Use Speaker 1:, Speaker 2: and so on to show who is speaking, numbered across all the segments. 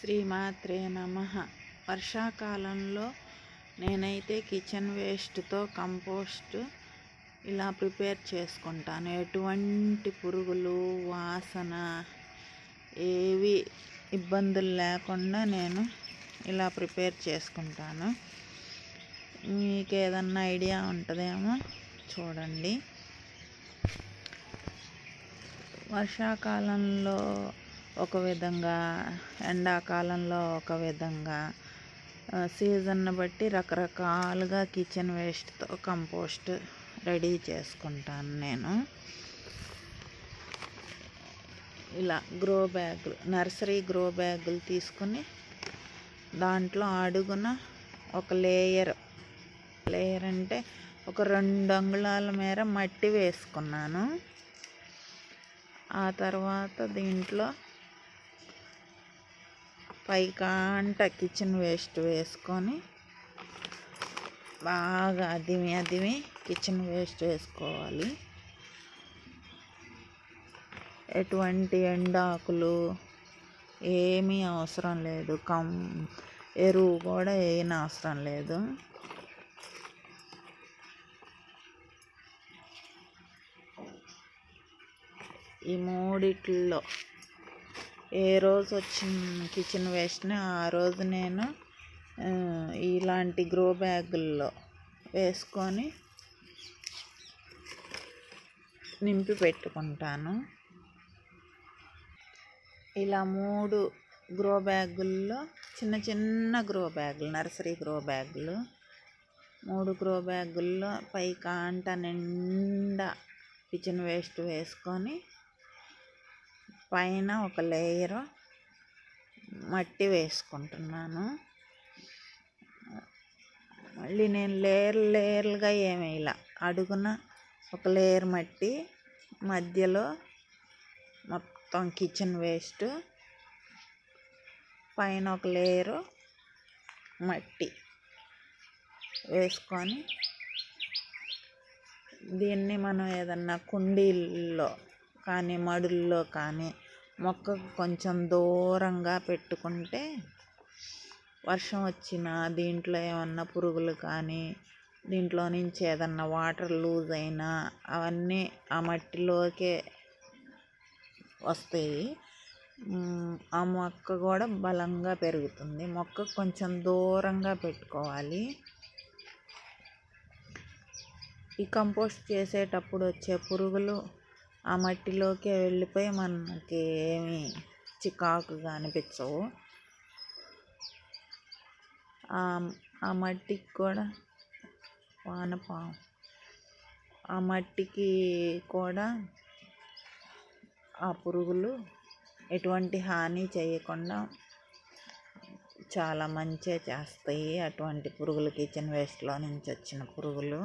Speaker 1: శ్రీమాత్రే నమ. వర్షాకాలంలో నేనైతే కిచెన్ వేస్ట్తో కంపోస్ట్ ఇలా ప్రిపేర్ చేసుకుంటాను. ఎటువంటి పురుగులు వాసన ఏవి ఇబ్బందులు లేకుండా నేను ఇలా ప్రిపేర్ చేసుకుంటాను. మీకు ఏదన్నా ఐడియా ఉంటుందేమో చూడండి. వర్షాకాలంలో ఒక విధంగా ఎండాకాలంలో ఒక విధంగా సీజన్ని బట్టి రకరకాలుగా కిచెన్ వేస్ట్తో కంపోస్ట్ రెడీ చేసుకుంటాను నేను. ఇలా గ్రో బ్యాగులు నర్సరీ గ్రో బ్యాగులు తీసుకుని దాంట్లో అడుగున ఒక లేయర్ లేయర్ అంటే ఒక రెండు అంగుళాల మేర మట్టి వేసుకున్నాను. ఆ తర్వాత దీంట్లో పైకాంట కిచెన్ వేస్ట్ వేసుకొని బాగా అదిమి అదిమి కిచెన్ వేస్ట్ వేసుకోవాలి. ఎటువంటి ఎండాకులు ఏమీ అవసరం లేదు. కం ఎరువు కూడా ఏం అవసరం లేదు. ఈ మూడిట్లో ఏ రోజు వచ్చిన కిచెన్ వేస్ట్ని ఆ రోజు నేను ఇలాంటి గ్రో బ్యాగుల్లో వేసుకొని నింపి పెట్టుకుంటాను. ఇలా మూడు గ్రో బ్యాగుల్లో చిన్న చిన్న గ్రో బ్యాగులు నర్సరీ గ్రో బ్యాగులు మూడు గ్రో బ్యాగుల్లో పై కాంట నిండా కిచెన్ వేస్ట్ వేసుకొని పైన ఒక లేయర్. మట్టి వేసుకుంటున్నాను. మళ్ళీ నేను లేయర్ లేయర్లుగా ఏమి ఇలా అడుగున ఒక లేయర్ మట్టి మధ్యలో మొత్తం కిచెన్ వేస్ట్ పైన ఒక లేయరు మట్టి వేసుకొని దీన్ని మనం ఏదన్నా కుండీల్లో కానీ మడుల్లో కానీ మొక్కకు కొంచెం దూరంగా పెట్టుకుంటే వర్షం వచ్చినా దీంట్లో ఏమన్నా పురుగులు కానీ దీంట్లో నుంచి ఏదన్నా వాటర్ లూజ్ అయినా అవన్నీ ఆ మట్టిలోకే వస్తాయి. ఆ మొక్క కూడా బలంగా పెరుగుతుంది. మొక్క కొంచెం దూరంగా పెట్టుకోవాలి. ఈ కంపోస్ట్ చేసేటప్పుడు వచ్చే పురుగులు ఆ మట్టిలోకి వెళ్ళిపోయి మనకి ఏమి చికాకుగా అనిపించవు ఆ మట్టికి కూడా వానపాము ఆ మట్టికి కూడా ఆ పురుగులు ఎటువంటి హాని చేయకుండా చాలా మంచిగా చేస్తాయి. అటువంటి పురుగులు కిచెన్ వేస్ట్లో నుంచి వచ్చిన పురుగులు.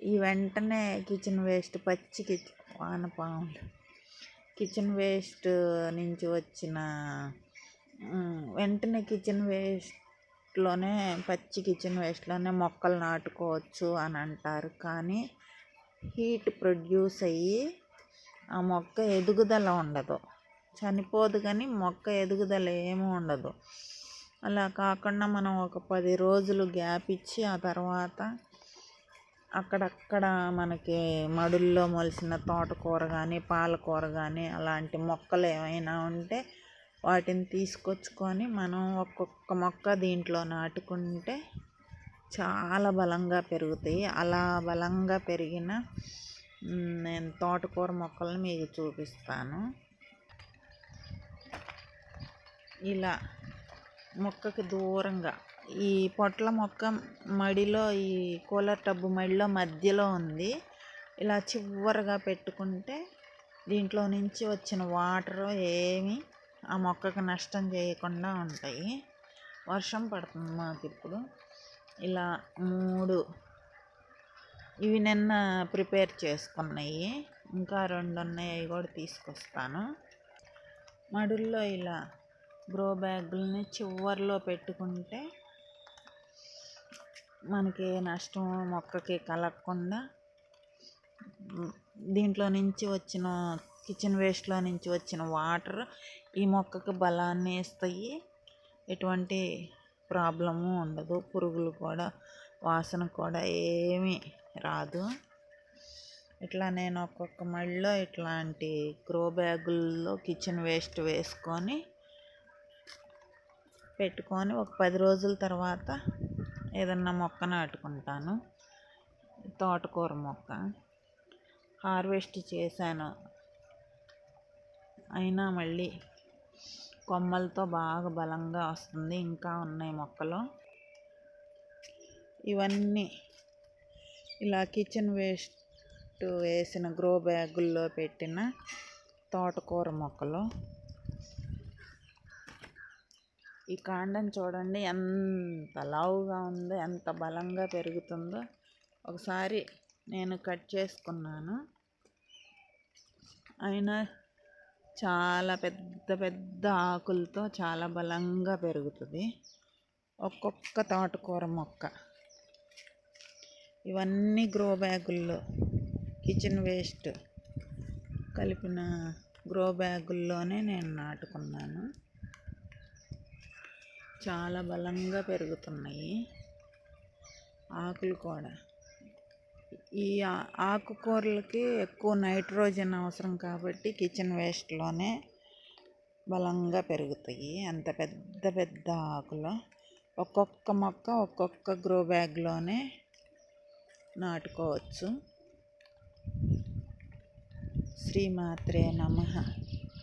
Speaker 1: ఈ వెంటనే కిచెన్ వేస్ట్ పచ్చి కిచెన్ వానపాములు కిచెన్ వేస్ట్ నుంచి వచ్చిన వెంటనే కిచెన్ వేస్ట్లోనే పచ్చి కిచెన్ వేస్ట్లోనే మొక్కలు నాటుకోవచ్చు అని అంటారు. కానీ హీట్ ప్రొడ్యూస్ అయ్యి ఆ మొక్క ఎదుగుదల ఉండదు. చనిపోదు కానీ మొక్క ఎదుగుదల ఏమీ ఉండదు. అలా కాకుండా మనం ఒక పది రోజులు గ్యాప్ ఇచ్చి ఆ తర్వాత అక్కడక్కడ మనకి మడుల్లో మొలిసిన తోటకూర కానీ పాలకూర కానీ అలాంటి మొక్కలు ఏమైనా ఉంటే వాటిని తీసుకొచ్చుకొని మనం ఒక్కొక్క మొక్క దీంట్లో నాటుకుంటే చాలా బలంగా పెరుగుతాయి. అలా బలంగా పెరిగిన నేను తోటకూర మొక్కలను మీకు చూపిస్తాను. ఇలా మొక్కకి దూరంగా ఈ పొట్ల మొక్క మడిలో ఈ కూలర్ టబ్ మడిలో మధ్యలో ఉంది. ఇలా చివరగా పెట్టుకుంటే దీంట్లో నుంచి వచ్చిన వాటర్ ఏమి ఆ మొక్కకు నష్టం చేయకుండా ఉంటాయి. వర్షం పడుతుంది మాకు ఇప్పుడు. ఇలా మూడు ఇవి నిన్న ప్రిపేర్ చేసుకున్నాయి. ఇంకా రెండు ఉన్నాయి అవి కూడా తీసుకొస్తాను. మడుల్లో ఇలా గ్రో బ్యాగుల్ని చివర్లో పెట్టుకుంటే మనకి నష్టం మొక్కకి కలగకుండా దీంట్లో నుంచి వచ్చిన కిచెన్ వేస్ట్లో నుంచి వచ్చిన వాటర్ ఈ మొక్కకు బలాన్ని ఇస్తాయి. ఎటువంటి ప్రాబ్లము ఉండదు. పురుగులు కూడా వాసన కూడా ఏమీ రాదు. ఇట్లా నేను ఒక్కొక్క మళ్ళీ ఇట్లాంటి గ్రో బ్యాగుల్లో కిచెన్ వేస్ట్ వేసుకొని పెట్టుకొని ఒక పది రోజుల తర్వాత ఏదన్నా మొక్క నాటుకుంటాను. తోటకూర మొక్క. హార్వెస్ట్ చేశాను. అయినా మళ్ళీ కొమ్మలతో బాగా బలంగా వస్తుంది. ఇంకా ఉన్నాయి మొక్కలు. ఇవన్నీ ఇలా కిచెన్ వేస్ట్ వేసిన గ్రో బ్యాగుల్లో పెట్టిన తోటకూర మొక్కలు. ఈ కాండం చూడండి ఎంత లావుగా ఉందో ఎంత బలంగా పెరుగుతుందో. ఒకసారి నేను కట్ చేసుకున్నాను. అయినా చాలా పెద్ద పెద్ద ఆకులతో చాలా బలంగా పెరుగుతుంది. ఒక్కొక్క తోటకూర మొక్క. ఇవన్నీ గ్రో బ్యాగుల్లో కిచెన్ వేస్ట్ కలిపిన గ్రో బ్యాగుల్లోనే నేను నాటుకున్నాను. చాలా బలంగా పెరుగుతున్నాయి. ఆకులు కూడా. ఈ ఆకుకూరలకి ఎక్కువ నైట్రోజన్ అవసరం కాబట్టి కిచెన్ వేస్ట్లోనే బలంగా పెరుగుతాయి. అంత పెద్ద పెద్ద ఆకులు. ఒక్కొక్క మొక్క ఒక్కొక్క గ్రో బ్యాగ్లోనే నాటుకోవచ్చు. శ్రీమాత్రే నమ.